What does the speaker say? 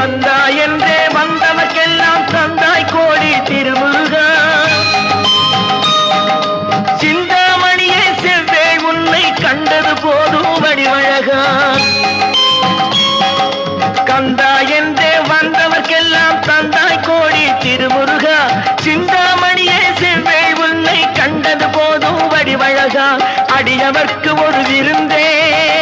வந்தாய் என்றே வந்தவக்கெல்லாம் தந்தாய் கோடி திருமுருகா. சிந்தாமணியே செவ்வே உன்னை கண்டது போதும் வடிவழகா. கந்தா என்றே வந்தவர்க்கெல்லாம் தந்தாய் கோடி திருமுருகா. சிந்தாமணியே செவ்வே உன்னை கண்டது போதும் வடிவழகா. அடியவர்க்கு ஒரு விருந்தே.